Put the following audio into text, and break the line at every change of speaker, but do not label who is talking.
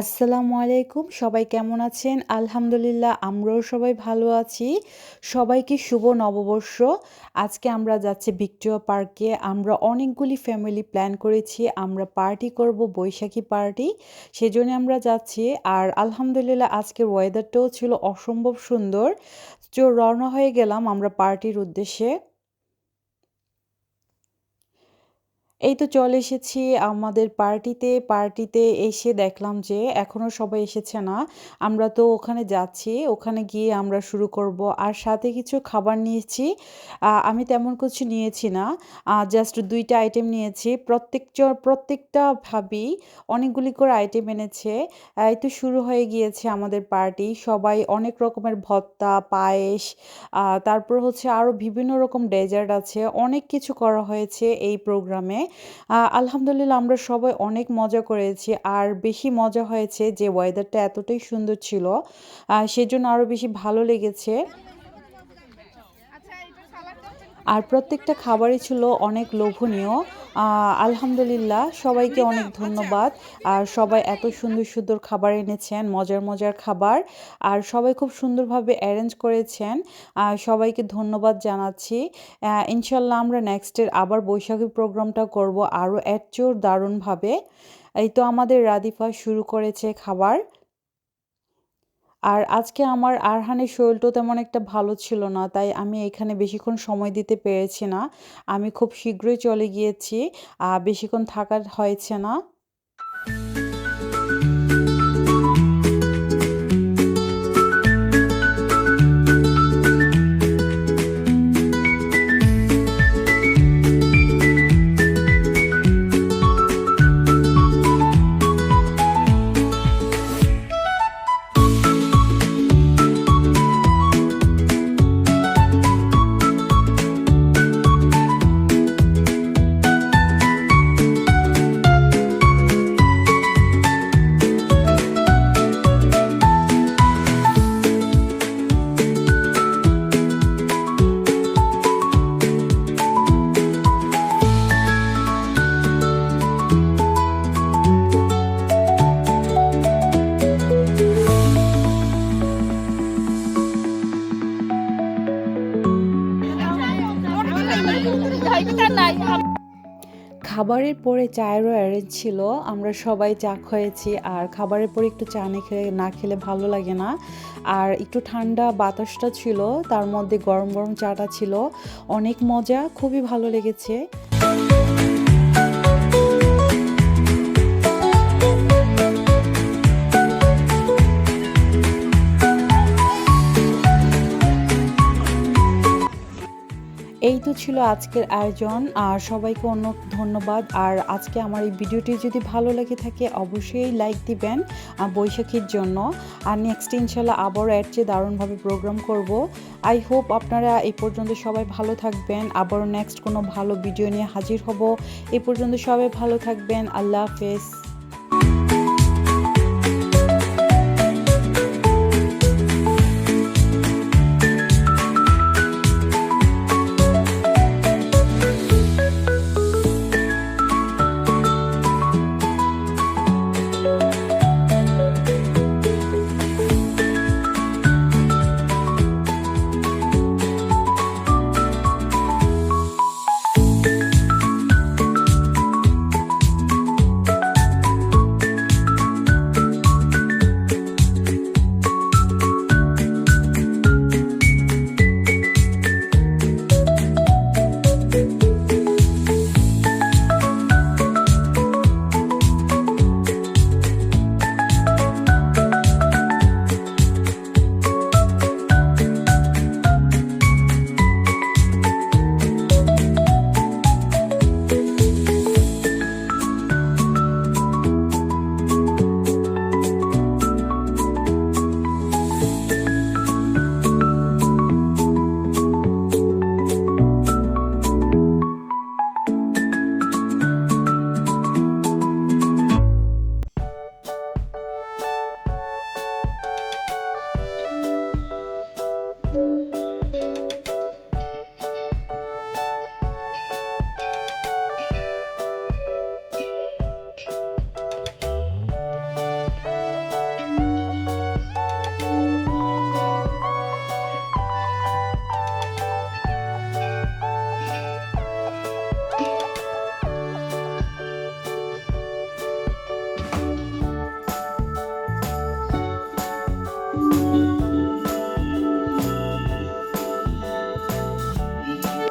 আসসালামু আলাইকুম, সবাই কেমন আছেন? আলহামদুলিল্লাহ, আমরাও সবাই ভালো আছি। সবাইকে শুভ নববর্ষ। আজকে আমরা যাচ্ছি ভিক্টোরিয়া পার্কে। আমরা অনেকগুলি ফ্যামিলি প্ল্যান করেছি। আমরা পার্টি করব, বৈশাখী পার্টি সেজন্য আমরা যাচ্ছি। আর আলহামদুলিল্লাহ আজকের ওয়েদারটাও ছিল অসম্ভব সুন্দর। তো রওনা হয়ে গেলাম আমরা পার্টির উদ্দেশ্যে। এই তো চলে এসেছি আমাদের পার্টিতে। পার্টিতে এসে দেখলাম যে এখনও সবাই এসেছে না। আমরা তো ওখানে যাচ্ছি। ওখানে গিয়ে আমরা শুরু করব। আর সাথে কিছু খাবার নিয়েছি। আমি তেমন কিছু নিয়েছি না। জাস্ট দুইটা আইটেম নিয়েছি। প্রত্যেক প্রত্যেকটা ভাবি অনেকগুলি করে আইটেম এনেছে। এই তো শুরু হয়ে গিয়েছে আমাদের পার্টি। সবাই অনেক রকমের ভত্তা পায়েস, তারপর হচ্ছে আরও বিভিন্ন রকম ডেজার্ট আছে। অনেক কিছু করা হয়েছে এই প্রোগ্রামে। আলহামদুলিল্লাহ আমরা সবাই অনেক মজা করেছি। আর বেশি মজা হয়েছে যে ওয়েদারটা এতটাই সুন্দর ছিল। সেজন্য আরও বেশি ভালো লেগেছে। আর প্রত্যেকটা খাবারই ছিল অনেক লোভনীয়। আলহামদুলিল্লাহ সবাইকে অনেক ধন্যবাদ। আর সবাই এত সুন্দর, সুন্দর খাবার এনেছেন, মজার, মজার খাবার। আর সবাই খুব সুন্দরভাবে অ্যারেঞ্জ করেছেন। সবাইকে ধন্যবাদ জানাচ্ছি। ইনশাল্লাহ আমরা নেক্সটের আবার বৈশাখী প্রোগ্রামটা করব আরও চেয়েও দারুণভাবে। এই তো আমাদের রাদিফা শুরু করেছে খাবার। আর আজকে আমার আরহানের শরীরটাও তেমন একটা ভালো ছিল না। তাই আমি এখানে বেশিক্ষণ সময় দিতে পেরেছি না। আমি খুব শীঘ্রই চলে গিয়েছি। বেশিক্ষণ থাকার হয়েছে না। খাবারের পরে চায়েরও অ্যারেঞ্জ ছিল। আমরা সবাই চা খেয়েছি। আর খাবারের পরে একটু চা না খেলে না খেলে ভালো লাগে না। আর একটু ঠান্ডা বাতাসটা ছিল। তার মধ্যে গরম, গরম চাটা ছিল। অনেক মজা, খুবই ভালো লেগেছে। তো ছিল আজকের আয়োজন, আর সবাইকে অনেক ধন্যবাদ। আর আজকে আমার এই ভিডিওটি যদি ভালো লেগে থাকে, অবশ্যই লাইক দিবেন বৈশাখীর জন্য। আর নেক্সট ইনশাল্লাহ আবারও এর চেয়ে দারুণভাবে প্রোগ্রাম করব। আই হোপ আপনারা এই পর্যন্ত সবাই ভালো থাকবেন। আবারও নেক্সট কোনো ভালো ভিডিও নিয়ে হাজির হব। এই পর্যন্ত সবাই ভালো থাকবেন। আল্লাহ হাফেজ।